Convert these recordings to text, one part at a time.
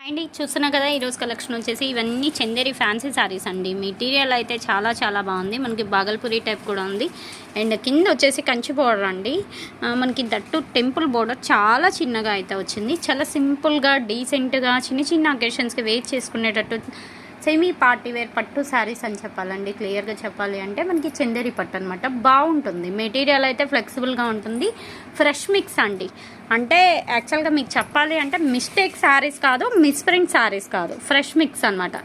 And చూస్తున్నా కదా ఈరోజు కలెక్షన్ వచ్చేసి ఇవన్నీ చందేరి ఫ్యాన్సీ శారీస్ అండి. మెటీరియల్ అయితే చాలా చాలా బాగుంది. మనకి బాగల్పూరి టైప్ కూడా ఉంది. అండ్ కింద వచ్చేసి కంచి బోర్డర్ అండి. మనకి దట్టు టెంపుల్ బోర్డర్ చాలా చిన్నగా అయితే వచ్చింది. చాలా సింపుల్గా డీసెంట్గా చిన్న చిన్న అకేషన్స్కి వెయిట్ చేసుకునేటట్టు సెమీ పార్టీ వేర్ పట్టు శారీస్ అని చెప్పాలండి క్లియర్గా చెప్పాలి అంటే మనకి చందేరి పట్టు అనమాట బాగుంటుంది. మెటీరియల్ అయితే ఫ్లెక్సిబుల్గా ఉంటుంది. ఫ్రెష్ మిక్స్ అండి. అంటే యాక్చువల్గా మీకు చెప్పాలి అంటే మిస్టేక్ శారీస్ కాదు మిస్ప్రింట్ శారీస్ కాదు. ఫ్రెష్ మిక్స్ అనమాట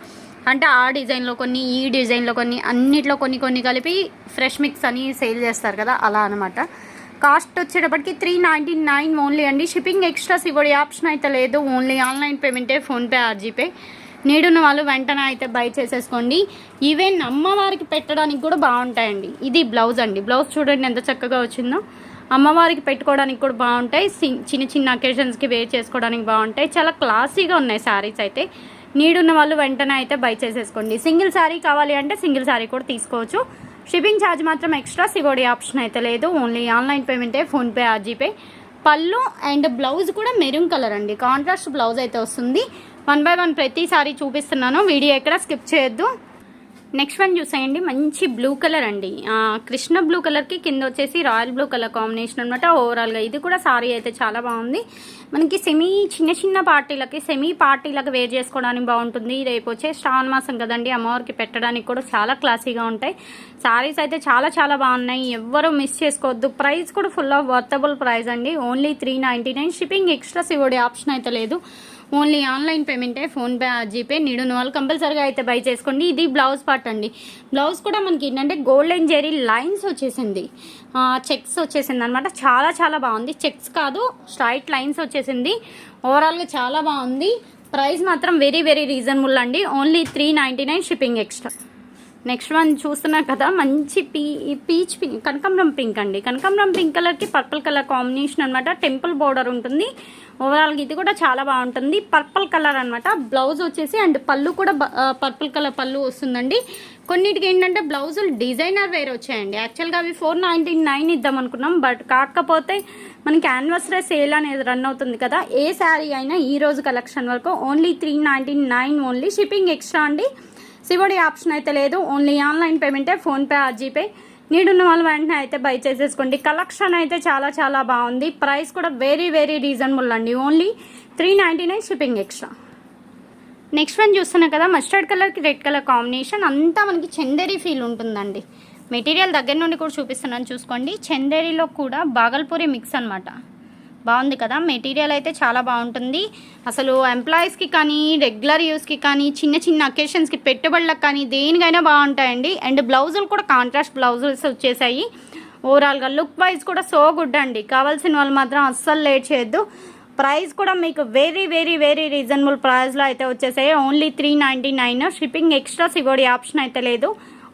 అంటే ఆ డిజైన్లో కొన్ని ఈ డిజైన్లో కొన్ని అన్నిట్లో కొన్ని కొన్ని కలిపి ఫ్రెష్ మిక్స్ అని సేల్ చేస్తారు కదా అలా అనమాట కాస్ట్ వచ్చేటప్పటికి త్రీ నైంటీ నైన్ ఓన్లీ అండి. షిప్పింగ్ ఎక్స్ట్రాస్ ఇవ్వడే ఆప్షన్ అయితే లేదు. ఓన్లీ ఆన్లైన్ పేమెంటే ఫోన్పే ఆర్జీపే నీడున్న వాళ్ళు వెంటనే అయితే బై చేసేసుకోండి. ఈవెన్ అమ్మవారికి పెట్టడానికి కూడా బాగుంటాయండి. ఇది బ్లౌజ్ అండి. బ్లౌజ్ చూడండి ఎంత చక్కగా వచ్చిందో. అమ్మవారికి పెట్టుకోవడానికి కూడా బాగుంటాయి. సి- చిన్న చిన్న అకేషన్స్కి వేర్ చేసుకోవడానికి బాగుంటాయి. చాలా క్లాసీగా ఉన్నాయి శారీస్ అయితే. నీడున్న వాళ్ళు వెంటనే అయితే బై చేసేసుకోండి. సింగిల్ శారీ కావాలి అంటే సింగిల్ శారీ కూడా తీసుకోవచ్చు. షిప్పింగ్ ఛార్జ్ మాత్రం ఎక్స్ట్రా సివోడి ఆప్షన్ అయితే లేదు. ఓన్లీ ఆన్లైన్ పేమెంటే ఫోన్పే ఆర్జీపే పళ్ళు అండ్ బ్లౌజ్ కూడా మెరూన్ కలర్ అండి. కాంట్రాస్ట్ బ్లౌజ్ అయితే వస్తుంది. వన్ బై వన్ ప్రతిసారి చూపిస్తున్నాను. వీడియో ఎక్కడ స్కిప్ చేయొద్దు. నెక్స్ట్ వన్ చూసేయండి. మంచి బ్లూ కలర్ అండి. కృష్ణ బ్లూ కలర్కి కింద వచ్చేసి రాయల్ బ్లూ కలర్ కాంబినేషన్ అనమాట ఓవరాల్గా ఇది కూడా సారీ అయితే చాలా బాగుంది. మనకి సెమీ చిన్న చిన్న పార్టీలకి సెమీ పార్టీలకు వేర్ చేసుకోవడానికి బాగుంటుంది. రేపు వచ్చే శ్రావణ మాసం కదండి. అమ్మవారికి పెట్టడానికి కూడా చాలా క్లాసీగా ఉంటాయి. సారీస్ అయితే చాలా చాలా బాగున్నాయి. ఎవ్వరూ మిస్ చేసుకోవద్దు. ప్రైస్ కూడా ఫుల్ ఆఫ్ వర్తబుల్ ప్రైస్ అండి. Only three nine shipping extra ఇవ్వడే option అయితే లేదు. ఓన్లీ ఆన్లైన్ పేమెంటే ఫోన్పే జీపే నీడున్న వాళ్ళు కంపల్సరీగా అయితే బై చేసుకోండి. ఇది బ్లౌజ్ పార్ట్ అండి. బ్లౌజ్ కూడా మనకి ఏంటంటే గోల్డెన్ జెరీ లైన్స్ వచ్చేసింది. చెక్స్ వచ్చేసింది అనమాట చాలా చాలా బాగుంది. చెక్స్ కాదు స్ట్రైట్ లైన్స్ వచ్చేసింది. ఓవరాల్గా చాలా బాగుంది. ప్రైస్ మాత్రం వెరీ వెరీ రీజనబుల్ అండి. Only three ninety nine shipping extra next one చూస్తున్నారు కదా మంచి పీ పీచ్ పింక్ కనకాంబరం పింక్ అండి. కనకాంబరం పింక్ కలర్కి పర్పుల్ కలర్ కాంబినేషన్ అనమాట టెంపుల్ బోర్డర్ ఉంటుంది. ఓవరాల్గా ఇది కూడా చాలా బాగుంటుంది. పర్పుల్ కలర్ అనమాట బ్లౌజ్ వచ్చేసి అండ్ పళ్ళు కూడా పర్పుల్ కలర్ పళ్ళు వస్తుందండి. కొన్నిటికి ఏంటంటే బ్లౌజులు డిజైనర్ వేర్ వచ్చాయండి. యాక్చువల్గా అవి ఫోర్ నైంటీ నైన్ ఇద్దాం అనుకున్నాం. బట్ కాకపోతే మనకి యానివర్సరీ సేల్ అనేది రన్ అవుతుంది కదా. ఏ శారీ అయినా ఈ రోజు కలెక్షన్ వరకు only three ninety nine only shipping extra అండి. సివడి ఆప్షన్ అయితే లేదు. ఓన్లీ ఆన్లైన్ పేమెంటే ఫోన్పే ఆర్జీపే నీడున్న వాళ్ళు వెంటనే అయితే బై చేసేసుకోండి. కలెక్షన్ అయితే చాలా చాలా బాగుంది. ప్రైస్ కూడా వెరీ వెరీ రీజనబుల్ అండి. Only three ninety nine shipping extra next one చూస్తున్నా కదా మస్టర్డ్ కలర్కి రెడ్ కలర్ కాంబినేషన్ అంతా మనకి చందేరి ఫీల్ ఉంటుందండి. మెటీరియల్ దగ్గర నుండి కూడా చూపిస్తున్నాను చూసుకోండి. చందేరిలో కూడా బాగల్పూరి మిక్స్ అనమాట బాగుంది కదా. మెటీరియల్ అయితే చాలా బాగుంటుంది. అసలు ఎంప్లాయీస్కి కానీ రెగ్యులర్ యూస్కి కానీ చిన్న చిన్న అకేషన్స్కి పెట్టుబడులకు కానీ దేనికైనా బాగుంటాయండి. అండ్ బ్లౌజులు కూడా కాంట్రాస్ట్ బ్లౌజుల్స్ వచ్చేసాయి ఓవరాల్గా లుక్ వైజ్ కూడా సో గుడ్ అండి. కావాల్సిన వాళ్ళు మాత్రం అస్సలు లేట్ చేయొద్దు. ప్రైస్ కూడా మీకు వెరీ వెరీ వెరీ రీజనబుల్ ప్రైస్లో అయితే వచ్చేసాయి. Only three ninety nine shipping extra COD option అయితే లేదు.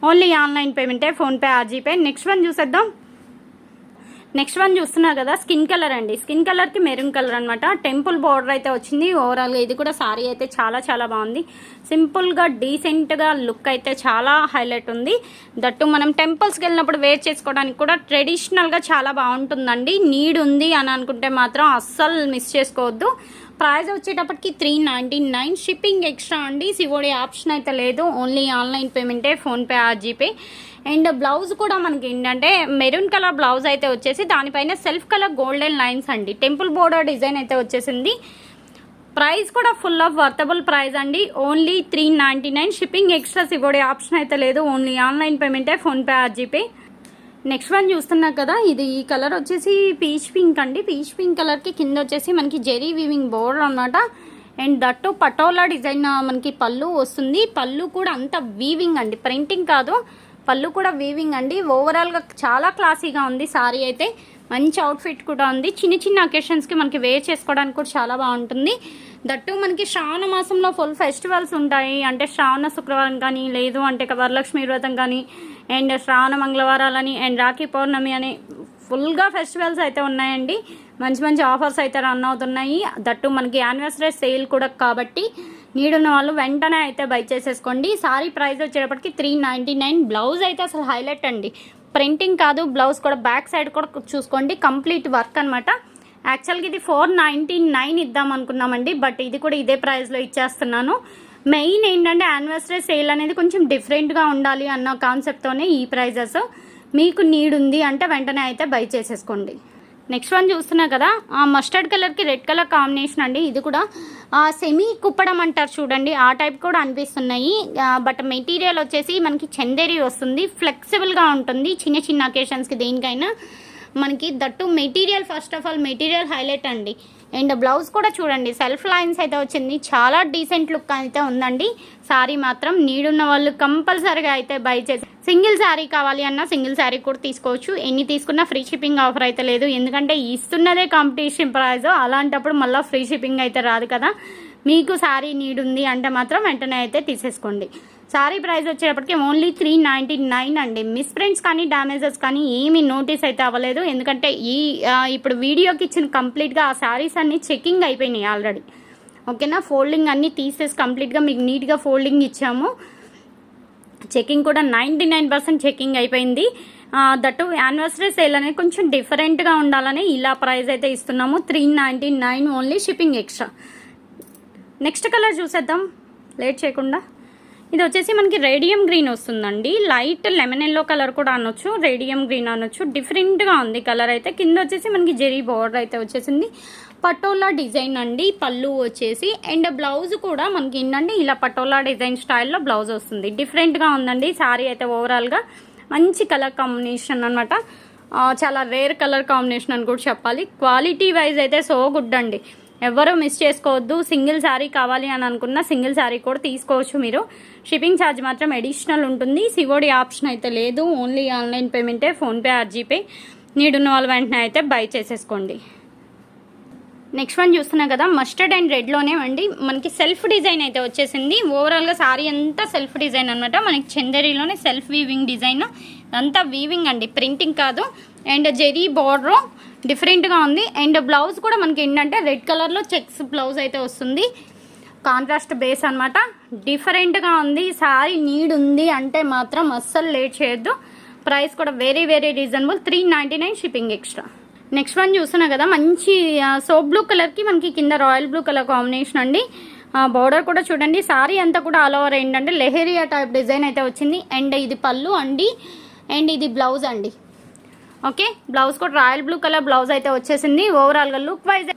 Only online పేమెంటే PhonePe or GPay next one చూసేద్దాం. నెక్స్ట్ వన్ చూస్తున్నారు కదా స్కిన్ కలర్ అండి. స్కిన్ కలర్కి మెరూన్ కలర్ అనమాట టెంపుల్ బార్డర్ అయితే వచ్చింది. ఓవరాల్గా ఇది కూడా సారీ అయితే చాలా చాలా బాగుంది. సింపుల్గా డీసెంట్గా లుక్ అయితే చాలా హైలైట్ ఉంది. దట్టు మనం టెంపుల్స్కి వెళ్ళినప్పుడు వేర్ చేసుకోవడానికి కూడా ట్రెడిషనల్గా చాలా బాగుంటుందండి. నీడ్ ఉంది అని అనుకుంటే మాత్రం అస్సలు మిస్ చేసుకోవద్దు. ప్రైస్ వచ్చేటప్పటికి three ninety nine. Shipping extra అండి. సివోడి ఆప్షన్ అయితే లేదు. Only online పేమెంటే PhonePe or GPay. And blouse కూడా మనకి ఏంటంటే మెరూన్ కలర్ బ్లౌజ్ అయితే వచ్చేసి దానిపైన సెల్ఫ్ కలర్ గోల్డెన్ లైన్స్ అండి. టెంపుల్ బోర్డర్ డిజైన్ అయితే వచ్చేసింది. ప్రైస్ కూడా ఫుల్ ఆఫ్ వర్తబుల్ ప్రైస్ అండి. Only three ninety nine. Shipping extras ఇవ్వడే option అయితే లేదు. Only online పేమెంటే PhonePe or GPay next one చూస్తున్నా కదా ఇది ఈ కలర్ వచ్చేసి పీచ్ పింక్ అండి. పీచ్ పింక్ కలర్కి కింద వచ్చేసి మనకి జెరీ వీవింగ్ బోర్డర్ అన్నమాట. అండ్ దట్టు పటోలా డిజైన్ మనకి పళ్ళు వస్తుంది. పళ్ళు కూడా అంత వీవింగ్ అండి. ప్రింటింగ్ కాదు. పళ్ళు కూడా వీవింగ్ అండి. ఓవరాల్గా చాలా క్లాసీగా ఉంది సారీ అయితే. మంచి అవుట్ఫిట్ కూడా ఉంది. చిన్న చిన్న అకేషన్స్కి మనకి వేర్ చేసుకోవడానికి కూడా చాలా బాగుంటుంది. దట్టు మనకి శ్రావణ మాసంలో ఫుల్ ఫెస్టివల్స్ ఉంటాయి. అంటే శ్రావణ శుక్రవారం కానీ లేదు అంటే వరలక్ష్మి వ్రతం కానీ అండ్ శ్రావణ మంగళవారాలని అండ్ రాఖీ పౌర్ణమి అని ఫుల్గా ఫెస్టివల్స్ అయితే ఉన్నాయండి. మంచి మంచి ఆఫర్స్ అయితే రన్ అవుతున్నాయి. దట్టు మనకి యానివర్సరీ సేల్ కూడా కాబట్టి నీడున్న వాళ్ళు వెంటనే అయితే బై చేసేసుకోండి. సారీ ప్రైస్ వచ్చేటప్పటికి త్రీ నైంటీ నైన్ బ్లౌజ్ అయితే అసలు హైలైట్ అండి. ప్రింటింగ్ కాదు బ్లౌజ్ కూడా బ్యాక్ సైడ్ కూడా చూసుకోండి. కంప్లీట్ వర్క్ అనమాట యాక్చువల్గా ఇది ఫోర్ నైంటీ నైన్ ఇద్దాం అనుకున్నామండి బట్ ఇది కూడా ఇదే ప్రైస్లో ఇచ్చేస్తున్నాను. మెయిన్ ఏంటంటే యానివర్సరీ సేల్ అనేది కొంచెం డిఫరెంట్గా ఉండాలి అన్న కాన్సెప్ట్తోనే ఈ ప్రైజెస్. మీకు నీడ్ ఉంది అంటే వెంటనే అయితే బై చేసేసుకోండి. నెక్స్ట్ వన్ చూస్తున్నా కదా ఆ మస్టర్డ్ కలర్కి రెడ్ కలర్ కాంబినేషన్ అండి. ఇది కూడా సెమీ కుప్పడం అంటారు చూడండి. ఆ టైప్ కూడా అనిపిస్తున్నాయి. బట్ మెటీరియల్ వచ్చేసి మనకి చందేరి వస్తుంది. ఫ్లెక్సిబుల్గా ఉంటుంది. చిన్న చిన్న అకేషన్స్కి దేనికైనా. మనకి that material first of all material highlight అండి. అండ్ బ్లౌజ్ కూడా చూడండి సెల్ఫ్ లైన్స్ అయితే వచ్చింది. చాలా డీసెంట్ లుక్ అయితే ఉందండి. శారీ మాత్రం నీడున్న వాళ్ళు కంపల్సరీగా అయితే బై చేసి సింగిల్ శారీ కావాలి అన్నా సింగిల్ శారీ కూడా తీసుకోవచ్చు. ఎన్ని తీసుకున్నా ఫ్రీ షిప్పింగ్ ఆఫర్ అయితే లేదు. ఎందుకంటే ఇస్తున్నదే కాంపిటీషన్ ప్రైజ్. అలాంటప్పుడు మళ్ళీ ఫ్రీ షిప్పింగ్ అయితే రాదు కదా. మీకు శారీ నీడుంది ఉంది అంటే మాత్రం వెంటనే అయితే తీసేసుకోండి. శారీ ప్రైస్ వచ్చేటప్పటికి ఓన్లీ త్రీ నైంటీ నైన్ అండి. మిస్ ప్రింట్స్ కానీ డ్యామేజెస్ కానీ ఏమీ నోటీస్ అయితే అవ్వలేదు. ఎందుకంటే ఈ ఇప్పుడు వీడియోకి ఇచ్చిన కంప్లీట్గా ఆ శారీస్ అన్నీ చెకింగ్ అయిపోయినాయి ఆల్రెడీ ఓకేనా ఫోల్డింగ్ అన్నీ తీసేసి కంప్లీట్గా మీకు నీట్గా ఫోల్డింగ్ ఇచ్చాము. చెకింగ్ కూడా నైంటీ నైన్ పర్సెంట్ చెకింగ్ అయిపోయింది. దట్టు యానివర్సరీ సేల్ అనేది కొంచెం డిఫరెంట్గా ఉండాలని ఇలా ప్రైస్ అయితే ఇస్తున్నాము. Three nine only shipping extra next colour చూసేద్దాం. లేట్ చేయకుండా. ఇది వచ్చేసి మనకి రేడియం గ్రీన్ వస్తుందండి. లైట్ లెమన్ ఎల్లో కలర్ కూడా అనొచ్చు రేడియం గ్రీన్ అనొచ్చు. డిఫరెంట్గా ఉంది కలర్ అయితే. కింద వచ్చేసి మనకి జెరీ బోర్డర్ అయితే వచ్చేసింది. పటోలా డిజైన్ అండి. పళ్ళు వచ్చేసి అండ్ బ్లౌజ్ కూడా మనకి ఏంటంటే ఇలా పటోలా డిజైన్ స్టైల్లో బ్లౌజ్ వస్తుంది. డిఫరెంట్గా ఉందండి. శారీ అయితే ఓవరాల్గా మంచి కలర్ కాంబినేషన్ అనమాట చాలా రేర్ కలర్ కాంబినేషన్ అని కూడా చెప్పాలి. క్వాలిటీ వైజ్ అయితే సో గుడ్ అండి. ఎవరు మిస్ చేసుకోవద్దు. సింగిల్ శారీ కావాలి అని అనుకున్న సింగిల్ శారీ కూడా తీసుకోవచ్చు మీరు. షిప్పింగ్ ఛార్జ్ మాత్రం అడిషనల్ ఉంటుంది. సివోడి ఆప్షన్ అయితే లేదు. ఓన్లీ ఆన్లైన్ పేమెంటే ఫోన్పే ఆర్ జీపే నీడున్న వాళ్ళ వెంటనే అయితే బై చేసేసుకోండి. నెక్స్ట్ వన్ చూస్తున్నాం కదా మస్టర్డ్ అండ్ రెడ్లోనే అండి. మనకి సెల్ఫ్ డిజైన్ అయితే వచ్చేసింది. ఓవరాల్గా సారీ అంతా సెల్ఫ్ డిజైన్ అనమాట మనకి చందేరిలోనే సెల్ఫ్ వీవింగ్ డిజైన్. అంతా వీవింగ్ అండి ప్రింటింగ్ కాదు. అండ్ జెరీ బార్డర్ డిఫరెంట్గా ఉంది. అండ్ బ్లౌజ్ కూడా మనకి ఏంటంటే రెడ్ కలర్లో చెక్స్ బ్లౌజ్ అయితే వస్తుంది. కాంట్రాస్ట్ బేస్ అనమాట డిఫరెంట్గా ఉంది. సారీ నీడ్ ఉంది అంటే మాత్రం అస్సలు లేట్ చేయొద్దు. ప్రైస్ కూడా very very reasonable. Three ninety nine shipping extra. Next one చూస్తున్నా కదా మంచి సోప్ బ్లూ కలర్కి మనకి కింద రాయల్ బ్లూ కలర్ కాంబినేషన్ అండి. బార్డర్ కూడా చూడండి. సారీ అంతా కూడా ఆల్ ఓవర్ ఏంటంటే లెహెరియా టైప్ డిజైన్ అయితే వచ్చింది. అండ్ ఇది పళ్ళు అండి. అండ్ ఇది బ్లౌజ్ అండి. ఓకే? బ్లౌజ్ కూడా రాయల్ బ్లూ కలర్ బ్లౌజ్ అయితే వచ్చేసింది. ఓవరాల్గా లుక్ వైజ్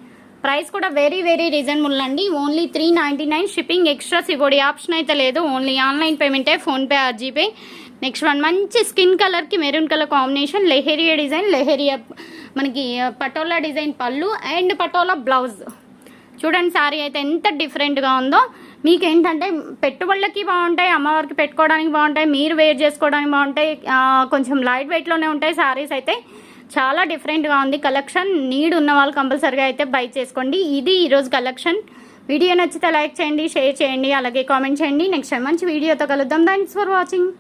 ప్రైస్ కూడా వెరీ వెరీ రీజనబుల్ అండి. Only three ninety nine shipping extra COD option అయితే లేదు. Only online పేమెంటే PhonePe or GPay next one మంచి స్కిన్ కలర్కి maroon colour combination leheriya design leheriya మనకి పటోలా డిజైన్ పళ్ళు అండ్ పటోలా బ్లౌజ్ చూడండి సారీ అయితే ఎంత డిఫరెంట్గా ఉందో. మీకు ఏంటంటే పెట్టుబడులకి బాగుంటాయి అమ్మవారికి పెట్టుకోవడానికి బాగుంటాయి మీరు వేర్ చేసుకోవడానికి బాగుంటాయి కొంచెం లైట్ వెయిట్లోనే ఉంటాయి సారీస్ అయితే. చాలా డిఫరెంట్గా ఉంది. కలెక్షన్ నీడ్ ఉన్న వాళ్ళు కంపల్సరీగా అయితే బై చేసుకోండి. ఇది ఈరోజు కలెక్షన్ వీడియో నచ్చితే లైక్ చేయండి షేర్ చేయండి అలాగే కామెంట్ చేయండి. నెక్స్ట్ టైం మంచి వీడియోతో కలుద్దాం. Thanks for watching